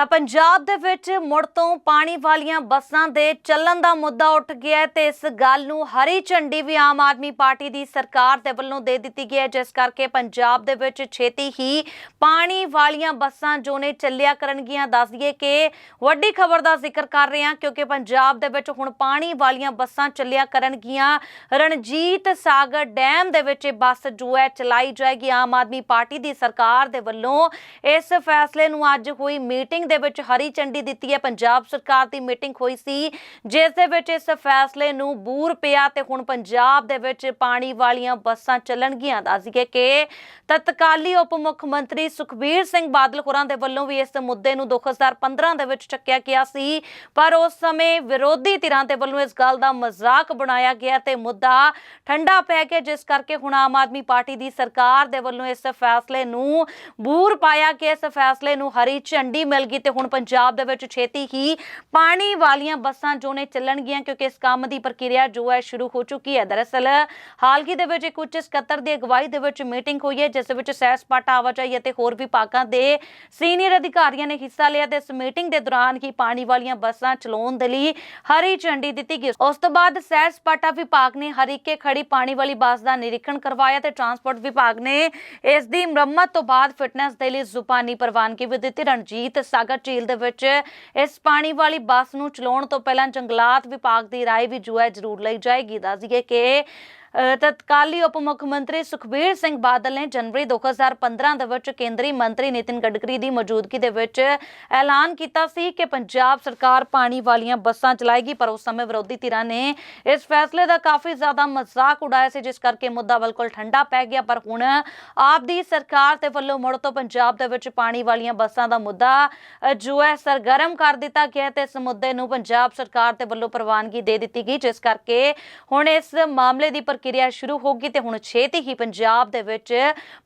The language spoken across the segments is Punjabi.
ਤਾਂ ਪੰਜਾਬ ਦੇ ਵਿੱਚ ਮੁੜ ਤੋਂ ਪਾਣੀ ਵਾਲੀਆਂ ਬੱਸਾਂ ਦੇ ਚੱਲਣ ਦਾ ਮੁੱਦਾ ਉੱਠ ਗਿਆ ਹੈ ਤੇ ਇਸ ਗੱਲ ਨੂੰ ਹਰੀ ਝੰਡੀ ਵੀ ਆਮ ਆਦਮੀ ਪਾਰਟੀ ਦੀ ਸਰਕਾਰ ਦੇ ਵੱਲੋਂ ਦੇ ਦਿੱਤੀ ਗਈ ਹੈ, ਜਿਸ ਕਰਕੇ ਪੰਜਾਬ ਦੇ ਵਿੱਚ ਛੇਤੀ ਹੀ ਪਾਣੀ ਵਾਲੀਆਂ ਬੱਸਾਂ ਜੋ ਨੇ ਚੱਲਿਆ ਕਰਨਗੀਆਂ। ਦੱਸ ਦਈਏ ਕਿ ਵੱਡੀ ਖਬਰ ਦਾ ਜ਼ਿਕਰ ਕਰ ਰਹੇ ਹਾਂ, ਕਿਉਂਕਿ ਪੰਜਾਬ ਦੇ ਵਿੱਚ ਹੁਣ ਪਾਣੀ ਵਾਲੀਆਂ ਬੱਸਾਂ ਚੱਲਿਆ ਕਰਨਗੀਆਂ। ਰਣਜੀਤ ਸਾਗਰ ਡੈਮ ਦੇ ਵਿੱਚ ਇਹ ਬੱਸ ਜੋ ਹੈ ਚਲਾਈ ਜਾਏਗੀ। ਆਮ ਆਦਮੀ ਪਾਰਟੀ ਦੀ ਸਰਕਾਰ ਦੇ ਵੱਲੋਂ ਇਸ ਫੈਸਲੇ ਨੂੰ ਅੱਜ ਹੋਈ ਮੀਟਿੰਗ ਦੇ ਵਿੱਚ ਹਰੀ ਝੰਡੀ ਦਿੱਤੀ ਹੈ। ਪੰਜਾਬ ਸਰਕਾਰ ਦੀ ਮੀਟਿੰਗ ਹੋਈ ਸੀ, ਜਿਸ ਦੇ ਵਿੱਚ ਇਸ ਫੈਸਲੇ ਨੂੰ ਬੂਰ ਪਿਆ ਤੇ ਹੁਣ ਪੰਜਾਬ ਦੇ ਵਿੱਚ ਪਾਣੀ ਵਾਲੀਆਂ ਬੱਸਾਂ ਚੱਲਣਗੀਆਂ। ਦੱਸ ਕਿ ਤਤਕਾਲੀ ਉਪ ਮੁੱਖ ਮੰਤਰੀ ਸੁਖਬੀਰ ਸਿੰਘ ਬਾਦਲ ਹੋਰਾਂ ਦੇ ਵੱਲੋਂ ਵੀ ਇਸ ਮੁੱਦੇ ਨੂੰ 2015 ਦੇ ਵਿੱਚ ਚੱਕਿਆ ਗਿਆ ਸੀ। ਪਰ ਉਸ ਸਮੇਂ ਵਿਰੋਧੀ ਧਿਰਾਂ ਦੇ ਵੱਲੋਂ ਇਸ ਗੱਲ ਦਾ ਮਜ਼ਾਕ ਬਣਾਇਆ ਗਿਆ ਤੇ ਮੁੱਦਾ ਠੰਡਾ ਪੈ ਗਿਆ, ਜਿਸ ਕਰਕੇ ਹੁਣ ਆਮ ਆਦਮੀ ਪਾਰਟੀ ਦੀ ਸਰਕਾਰ ਦੇ ਵੱਲੋਂ ਇਸ ਫੈਸਲੇ ਨੂੰ ਬੂਰ ਪਾਇਆ ਕਿ ਇਸ ਫੈਸਲੇ ਨੂੰ ਹਰੀ ਝੰਡੀ ਮਿਲ ਗਈ ਤੇ ਹੁਣ ਪੰਜਾਬ ਦੇ ਵਿੱਚ ਛੇਤੀ ਹੀ ਪਾਣੀ ਵਾਲੀਆਂ ਬੱਸਾਂ ਜੋ ਨੇ ਚੱਲਣਗੀਆਂ, ਕਿਉਂਕਿ ਇਸ ਕੰਮ ਦੀ ਪ੍ਰਕਿਰਿਆ ਜੋ ਹੈ ਸ਼ੁਰੂ ਹੋ ਚੁੱਕੀ ਹੈ। ਦਰਅਸਲ, ਹਾਲ ਹੀ ਦੇ ਵਿੱਚ ਇੱਕ ਉੱਚ ਸਕੱਤਰ ਦੀ ਅਗਵਾਈ ਦੇ ਵਿੱਚ ਮੀਟਿੰਗ ਹੋਈ ਹੈ, ਜਿਸ ਵਿੱਚ ਸੈਰ ਸਪਾਟਾ ਆਵਾਜਾਈ ਅਤੇ ਹੋਰ ਵਿਭਾਗਾਂ ਦੇ ਸੀਨੀਅਰ ਅਧਿਕਾਰੀਆਂ ਨੇ ਹਿੱਸਾ ਲਿਆ ਤੇ ਇਸ ਮੀਟਿੰਗ ਦੇ ਦੌਰਾਨ ਹੀ ਪਾਣੀ ਵਾਲੀਆਂ ਬੱਸਾਂ ਚਲਾਉਣ ਦੇ ਲਈ ਹਰੀ ਝੰਡੀ ਦਿੱਤੀ ਗਈ। ਉਸ ਤੋਂ ਬਾਅਦ ਸੈਰ ਸਪਾਟਾ ਵਿਭਾਗ ਨੇ ਹਰੀਕੇ ਖੜੀ ਪਾਣੀ ਵਾਲੀ ਬੱਸ ਦਾ ਨਿਰੀਖਣ ਕਰਵਾਇਆ ਤੇ ਟਰਾਂਸਪੋਰਟ ਵਿਭਾਗ ਨੇ ਇਸ ਦੀ ਮੁਰੰਮਤ ਤੋਂ ਬਾਅਦ ਫਿਟਨੈਸ ਦੇ ਲਈ ਜ਼ੁਬਾਨੀ ਪ੍ਰਵਾਨਗੀ ਵੀ ਦਿੱਤੀ। ਰਣਜੀਤ ਸਾਗਰ ਝੀਲ ਦੇ ਵਿੱਚ ਇਸ ਪਾਣੀ ਵਾਲੀ ਬੱਸ ਨੂੰ ਚਲਾਉਣ ਤੋਂ ਪਹਿਲਾਂ ਜੰਗਲਾਤ ਵਿਭਾਗ ਦੀ ਰਾਏ ਵੀ ਜੋ ਹੈ ਜ਼ਰੂਰ ਲਈ ਜਾਏਗੀ। ਦੱਸ ਦਈਏ ਕਿ ਤਤਕਾਲੀ ਉਪ ਮੁੱਖ ਮੰਤਰੀ ਸੁਖਬੀਰ ਸਿੰਘ ਬਾਦਲ ਨੇ ਜਨਵਰੀ 2015 ਦੇ ਵਿੱਚ ਕੇਂਦਰੀ ਮੰਤਰੀ ਨਿਤਿਨ ਗਡਕਰੀ ਦੀ ਮੌਜੂਦਗੀ ਦੇ ਵਿੱਚ ਐਲਾਨ ਕੀਤਾ ਸੀ ਕਿ ਪੰਜਾਬ ਸਰਕਾਰ ਪਾਣੀ ਵਾਲੀਆਂ ਬੱਸਾਂ ਚਲਾਏਗੀ, ਪਰ ਉਸ ਸਮੇਂ ਵਿਰੋਧੀ ਧਿਰਾਂ ਨੇ ਇਸ ਫੈਸਲੇ ਦਾ ਕਾਫੀ ਜ਼ਿਆਦਾ ਮਜ਼ਾਕ ਉਡਾਇਆ ਸੀ, ਜਿਸ ਕਰਕੇ ਮੁੱਦਾ ਬਿਲਕੁਲ ਠੰਡਾ ਪੈ ਗਿਆ। ਪਰ ਹੁਣ ਆਪ ਦੀ ਸਰਕਾਰ ਦੇ ਵੱਲੋਂ ਮੁੜ ਤੋਂ ਪੰਜਾਬ ਦੇ ਵਿੱਚ ਪਾਣੀ ਵਾਲੀਆਂ ਬੱਸਾਂ ਦਾ ਮੁੱਦਾ ਜੋ ਹੈ, ਸਰਗਰਮ ਕਰ ਦਿੱਤਾ ਗਿਆ ਹੈ ਤੇ ਇਸ ਮੁੱਦੇ ਨੂੰ ਪੰਜਾਬ ਸਰਕਾਰ ਦੇ ਵੱਲੋਂ ਪ੍ਰਵਾਨਗੀ ਦੇ ਦਿੱਤੀ ਗਈ, ਜਿਸ ਕਰਕੇ ਹੁਣ ਇਸ ਮਾਮਲੇ ਦੀ ਪ੍ਰਕਿਰਿਆ ਸ਼ੁਰੂ ਹੋ ਗਈ ਤੇ ਹੁਣ ਛੇਤੀ ਹੀ ਪੰਜਾਬ ਦੇ ਵਿੱਚ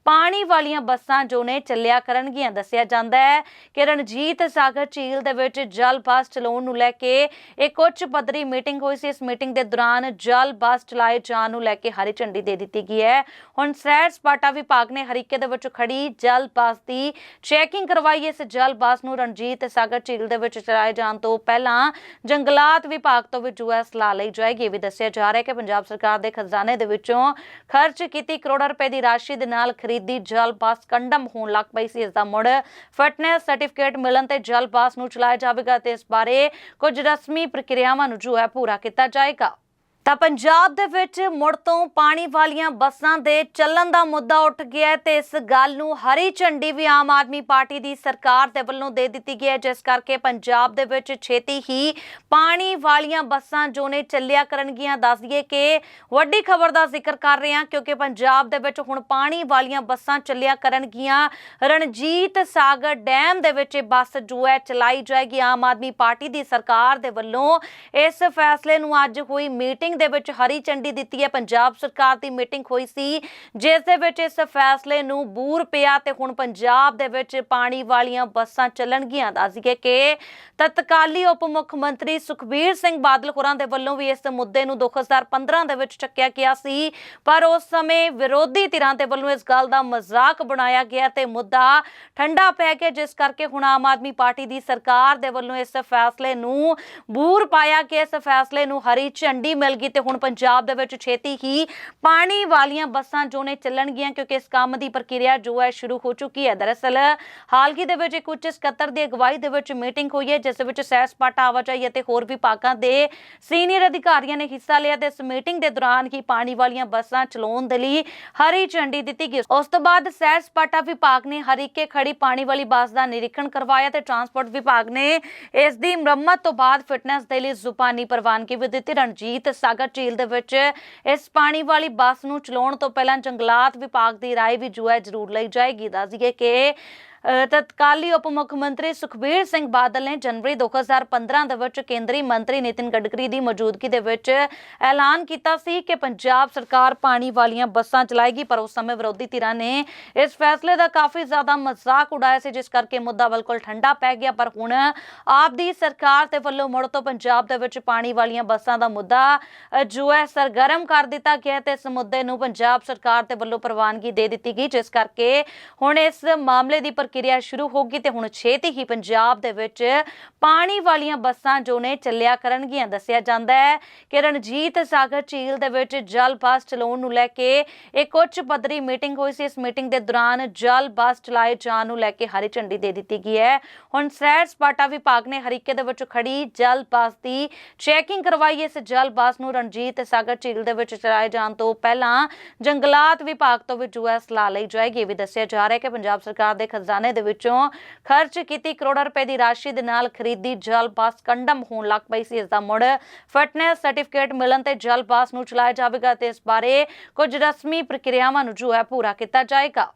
ਪਾਣੀ ਵਾਲੀਆਂ ਬੱਸਾਂ ਜੋ ਨੇ ਚੱਲਿਆ ਕਰਨਗੀਆਂ। ਦੱਸਿਆ ਜਾਂਦਾ ਹੈ ਕਿ ਰਣਜੀਤ ਸਾਗਰ ਝੀਲ ਦੇ ਵਿੱਚ ਜਲ ਬੱਸ ਚਲਾਉਣ ਨੂੰ ਲੈ ਕੇ ਇੱਕ ਉੱਚ ਪੱਧਰੀ ਮੀਟਿੰਗ ਹੋਈ ਸੀ। ਇਸ ਮੀਟਿੰਗ ਦੇ ਦੌਰਾਨ ਜਲ ਬੱਸ ਚਲਾਏ ਜਾਣ ਨੂੰ ਲੈ ਕੇ ਹਰੀ ਝੰਡੀ ਦੇ ਦਿੱਤੀ ਗਈ ਹੈ। ਹੁਣ ਸੈਰ ਸਪਾਟਾ ਵਿਭਾਗ ਨੇ ਹਰੀਕੇ ਦੇ ਵਿੱਚ ਖੜੀ ਜਲ ਬੱਸ ਦੀ ਚੈਕਿੰਗ ਕਰਵਾਈ। ਇਸ ਜਲ ਬੱਸ ਨੂੰ ਰਣਜੀਤ ਸਾਗਰ ਝੀਲ ਦੇ ਵਿੱਚ ਚਲਾਏ ਜਾਣ ਤੋਂ ਪਹਿਲਾਂ ਜੰਗਲਾਤ ਵਿਭਾਗ ਤੋਂ ਵੀ ਜੋ ਹੈ ਸਲਾਹ ਲਈ ਜਾਏਗੀ। ਇਹ ਵੀ ਦੱਸਿਆ ਜਾ ਰਿਹਾ ਹੈ ਕਿ ਪੰਜਾਬ ਸਰਕਾਰ ਦੇ ਖਜ਼ਾਨੇ ਦੇ ਵਿੱਚੋਂ ਖਰਚ ਕੀਤੀ ਕਰੋੜਾਂ ਰੁਪਏ ਦੀ ਰਾਸ਼ੀ ਦੇ ਨਾਲ ਖਰੀਦੀ ਜਲ ਬੱਸ ਕੰਡਮ ਹੋਣ ਲੱਗ ਪਈ ਸੀ। ਇਸ ਦਾ ਮੁੜ ਫਿਟਨੈਸ ਸਰਟੀਫਿਕੇਟ ਮਿਲਣ ਤੇ ਜਲ ਬੱਸ ਨੂੰ ਚਲਾਇਆ ਜਾਵੇਗਾ ਤੇ ਇਸ ਬਾਰੇ ਕੁਝ ਰਸਮੀ ਪ੍ਰਕਿਰਿਆਵਾਂ ਨੂੰ ਜੋ ਹੈ ਪੂਰਾ ਕੀਤਾ ਜਾਏਗਾ। ਤਾਂ ਪੰਜਾਬ ਦੇ ਵਿੱਚ ਮੁੜ ਤੋਂ ਪਾਣੀ ਵਾਲੀਆਂ ਬੱਸਾਂ ਦੇ ਚੱਲਣ ਦਾ ਮੁੱਦਾ ਉੱਠ ਗਿਆ ਹੈ ਤੇ ਇਸ ਗੱਲ ਨੂੰ ਹਰੀ ਝੰਡੀ ਵੀ ਆਮ ਆਦਮੀ ਪਾਰਟੀ ਦੀ ਸਰਕਾਰ ਦੇ ਵੱਲੋਂ ਦੇ ਦਿੱਤੀ ਗਈ ਹੈ, ਜਿਸ ਕਰਕੇ ਪੰਜਾਬ ਦੇ ਵਿੱਚ ਛੇਤੀ ਹੀ ਪਾਣੀ ਵਾਲੀਆਂ ਬੱਸਾਂ ਜੋ ਨੇ ਚੱਲਿਆ ਕਰਨਗੀਆਂ, ਦੱਸ ਦਈਏ ਕਿ ਵੱਡੀ ਖਬਰ ਦਾ ਜ਼ਿਕਰ ਕਰ ਰਹੇ ਹਾਂ, ਕਿਉਂਕਿ ਪੰਜਾਬ ਦੇ ਵਿੱਚ ਹੁਣ ਪਾਣੀ ਵਾਲੀਆਂ ਬੱਸਾਂ ਚੱਲਿਆ ਕਰਨਗੀਆਂ। ਰਣਜੀਤ ਸਾਗਰ ਡੈਮ ਦੇ ਵਿੱਚ ਇਹ ਬੱਸ ਜੋ ਹੈ ਚਲਾਈ ਜਾਏਗੀ। ਆਮ ਆਦਮੀ ਪਾਰਟੀ ਦੀ ਸਰਕਾਰ ਦੇ ਵੱਲੋਂ ਇਸ ਫੈਸਲੇ ਨੂੰ ਅੱਜ ਹੋਈ ਮੀਟਿੰਗ ਦੇ ਵਿੱਚ ਹਰੀ ਝੰਡੀ ਦਿੱਤੀ ਹੈ। ਪੰਜਾਬ ਸਰਕਾਰ ਦੀ ਮੀਟਿੰਗ ਹੋਈ ਸੀ, ਜਿਸ ਦੇ ਵਿੱਚ ਇਸ ਫੈਸਲੇ ਨੂੰ ਬੂਰ ਪਿਆ ਤੇ ਹੁਣ ਪੰਜਾਬ ਦੇ ਵਿੱਚ ਪਾਣੀ ਵਾਲੀਆਂ ਬੱਸਾਂ ਚੱਲਣਗੀਆਂ। ਦੱਸ ਦਈਏ ਕਿ ਤਤਕਾਲੀ ਉਪ ਮੁੱਖ ਮੰਤਰੀ ਸੁਖਬੀਰ ਸਿੰਘ ਬਾਦਲ ਹੋਰਾਂ ਦੇ ਵੱਲੋਂ ਵੀ ਇਸ ਮੁੱਦੇ ਨੂੰ 2015 ਦੇ ਵਿੱਚ ਚੱਕਿਆ ਗਿਆ ਸੀ। ਪਰ ਉਸ ਸਮੇਂ ਵਿਰੋਧੀ ਧਿਰਾਂ ਦੇ ਵੱਲੋਂ ਇਸ ਗੱਲ ਦਾ ਮਜ਼ਾਕ ਬਣਾਇਆ ਗਿਆ ਤੇ ਮੁੱਦਾ ਠੰਡਾ ਪੈ ਗਿਆ, ਜਿਸ ਕਰਕੇ ਹੁਣ ਆਮ ਆਦਮੀ ਪਾਰਟੀ ਦੀ ਸਰਕਾਰ ਦੇ ਵੱਲੋਂ ਇਸ ਫੈਸਲੇ ਨੂੰ ਬੂਰ ਪਾਇਆ ਕਿ ਇਸ ਫੈਸਲੇ ਨੂੰ ਹਰੀ ਝੰਡੀ ਮਿਲ ਗਈ ਤੇ ਹੁਣ ਪੰਜਾਬ ਦੇ ਵਿੱਚ ਛੇਤੀ ਹੀ ਪਾਣੀ ਵਾਲੀਆਂ ਬੱਸਾਂ ਜੋ ਨੇ ਚੱਲਣਗੀਆਂ, ਕਿਉਂਕਿ ਇਸ ਕੰਮ ਦੀ ਪ੍ਰਕਿਰਿਆ ਜੋ ਹੈ ਸ਼ੁਰੂ ਹੋ ਚੁੱਕੀ ਹੈ। ਦਰਅਸਲ ਹਾਲ ਹੀ ਦੇ ਵਿੱਚ ਇੱਕ ਉੱਚ ਸਕੱਤਰ ਦੀ ਅਗਵਾਈ ਦੇ ਵਿੱਚ ਮੀਟਿੰਗ ਹੋਈ ਹੈ, ਜਿਸ ਵਿੱਚ ਸੈਰ ਸਪਾਟਾ ਆਵਾਜਾਈ ਅਤੇ ਹੋਰ ਵਿਭਾਗਾਂ ਦੇ ਸੀਨੀਅਰ ਅਧਿਕਾਰੀਆਂ ਨੇ ਹਿੱਸਾ ਲਿਆ ਤੇ ਇਸ ਮੀਟਿੰਗ ਦੇ ਦੌਰਾਨ ਹੀ ਪਾਣੀ ਵਾਲੀਆਂ ਬੱਸਾਂ ਚਲਾਉਣ ਦੇ ਲਈ ਹਰੀ ਝੰਡੀ ਦਿੱਤੀ ਗਈ। ਉਸ ਤੋਂ ਬਾਅਦ ਸੈਰ ਸਪਾਟਾ ਵਿਭਾਗ ਨੇ ਹਰੀਕੇ ਖੜੀ ਪਾਣੀ ਵਾਲੀ ਬੱਸ ਦਾ ਨਿਰੀਖਣ ਕਰਵਾਇਆ ਤੇ ਟਰਾਂਸਪੋਰਟ ਵਿਭਾਗ ਨੇ ਇਸ ਦੀ ਮੁਰੰਮਤ ਤੋਂ ਬਾਅਦ ਫਿਟਨੈਸ ਦੇ ਲਈ ਜ਼ੁਬਾਨੀ ਪ੍ਰਵਾਨਗੀ ਵੀ ਦਿੱਤੀ। ਰਣਜੀਤ ਸਾਗਰ ਝੀਲ ਦੇ ਵਿੱਚ ਇਸ ਪਾਣੀ ਵਾਲੀ ਬੱਸ ਨੂੰ ਚਲਾਉਣ ਤੋਂ ਪਹਿਲਾਂ ਜੰਗਲਾਤ ਵਿਭਾਗ ਦੀ ਰਾਏ ਵੀ ਜੋ ਹੈ ਜ਼ਰੂਰ ਲਈ ਜਾਏਗੀ। ਦੱਸ ਦਈਏ ਕਿ ਤਤਕਾਲੀ ਉਪ ਮੁੱਖ ਮੰਤਰੀ ਸੁਖਬੀਰ ਸਿੰਘ ਬਾਦਲ ਨੇ ਜਨਵਰੀ 2015 ਦੇ ਵਿੱਚ ਕੇਂਦਰੀ ਮੰਤਰੀ ਨਿਤਿਨ ਗਡਕਰੀ ਦੀ ਮੌਜੂਦਗੀ ਦੇ ਵਿੱਚ ਐਲਾਨ ਕੀਤਾ ਸੀ ਕਿ ਪੰਜਾਬ ਸਰਕਾਰ ਪਾਣੀ ਵਾਲੀਆਂ ਬੱਸਾਂ ਚਲਾਏਗੀ, ਪਰ ਉਸ ਸਮੇਂ ਵਿਰੋਧੀ ਧਿਰਾਂ ਨੇ ਇਸ ਫੈਸਲੇ ਦਾ ਕਾਫੀ ਜ਼ਿਆਦਾ ਮਜ਼ਾਕ ਉਡਾਇਆ ਸੀ, ਜਿਸ ਕਰਕੇ ਮੁੱਦਾ ਬਿਲਕੁਲ ਠੰਡਾ ਪੈ ਗਿਆ। ਪਰ ਹੁਣ ਆਪ ਦੀ ਸਰਕਾਰ ਦੇ ਵੱਲੋਂ ਮੁੜ ਤੋਂ ਪੰਜਾਬ ਦੇ ਵਿੱਚ ਪਾਣੀ ਵਾਲੀਆਂ ਬੱਸਾਂ ਦਾ ਮੁੱਦਾ ਜੋ ਹੈ ਸਰਗਰਮ ਕਰ ਦਿੱਤਾ ਗਿਆ ਹੈ ਤੇ ਇਸ ਮੁੱਦੇ ਨੂੰ ਪੰਜਾਬ ਸਰਕਾਰ ਦੇ ਵੱਲੋਂ ਪ੍ਰਵਾਨਗੀ ਦੇ ਦਿੱਤੀ ਗਈ, ਜਿਸ ਕਰਕੇ ਹੁਣ ਇਸ ਮਾਮਲੇ ਦੀ ਪ੍ਰਕਿਰਿਆ ਪ੍ਰਕਿਰਿਆ ਸ਼ੁਰੂ ਹੋਗੀ ਤੇ ਹੁਣ ਛੇਤੀ ਹੀ ਪੰਜਾਬ ਦੇ ਵਿੱਚ ਪਾਣੀ ਵਾਲੀਆਂ ਬੱਸਾਂ ਜੋ ਨੇ ਚੱਲਿਆ ਕਰਨਗੀਆਂ। ਦੱਸਿਆ ਜਾਂਦਾ ਹੈ ਕਿ ਰਣਜੀਤ ਸਾਗਰ ਝੀਲ ਦੇ ਵਿੱਚ ਜਲ ਬੱਸ ਚਲਾਉਣ ਨੂੰ ਲੈ ਕੇ ਇੱਕ ਉੱਚ ਪੱਧਰੀ ਮੀਟਿੰਗ ਹੋਈ ਸੀ। ਇਸ ਮੀਟਿੰਗ ਦੇ ਦੌਰਾਨ ਜਲ ਬੱਸ ਚਲਾਏ ਜਾਣ ਨੂੰ ਲੈ ਕੇ ਹਰੀ ਝੰਡੀ ਦੇ ਦਿੱਤੀ ਗਈ ਹੈ। ਹੁਣ ਸੈਰ ਸਪਾਟਾ ਵਿਭਾਗ ਨੇ ਹਰੀਕੇ ਦੇ ਵਿੱਚ ਖੜੀ ਜਲ ਬੱਸ ਦੀ ਚੈਕਿੰਗ ਕਰਵਾਈ। ਇਸ ਜਲ ਬੱਸ ਨੂੰ ਰਣਜੀਤ ਸਾਗਰ ਝੀਲ ਦੇ ਵਿੱਚ ਚਲਾਏ ਜਾਣ ਤੋਂ ਪਹਿਲਾਂ ਜੰਗਲਾਤ ਵਿਭਾਗ ਤੋਂ ਵੀ ਜੋ ਹੈ ਸਲਾਹ ਲਈ ਜਾਏਗੀ। ਇਹ ਵੀ ਦੱਸਿਆ ਜਾ ਰਿਹਾ ਹੈ ਕਿ ਪੰਜਾਬ ਸਰਕਾਰ ਦੇ ਖਜ਼ਾਨੇ ਦੇ ਵਿੱਚੋਂ ਖਰਚ ਕੀਤੀ ਕਰੋੜਾਂ ਰੁਪਏ ਦੀ ਰਾਸ਼ੀ ਦੇ ਨਾਲ ਖਰੀਦੀ ਜਲ ਬੱਸ ਕੰਡਮ ਹੋਣ ਲੱਗ ਪਈ ਸੀ। ਇਸ ਦਾ ਮੁੜ ਫਿਟਨੈਸ ਸਰਟੀਫਿਕੇਟ ਮਿਲਣ ਤੇ ਜਲ ਬੱਸ ਨੂੰ ਚਲਾਇਆ ਜਾਵੇਗਾ ਤੇ ਇਸ ਬਾਰੇ ਕੁਝ ਰਸਮੀ ਪ੍ਰਕਿਰਿਆਵਾਂ ਨੂੰ ਜੋ ਹੈ ਪੂਰਾ ਕੀਤਾ ਜਾਏਗਾ।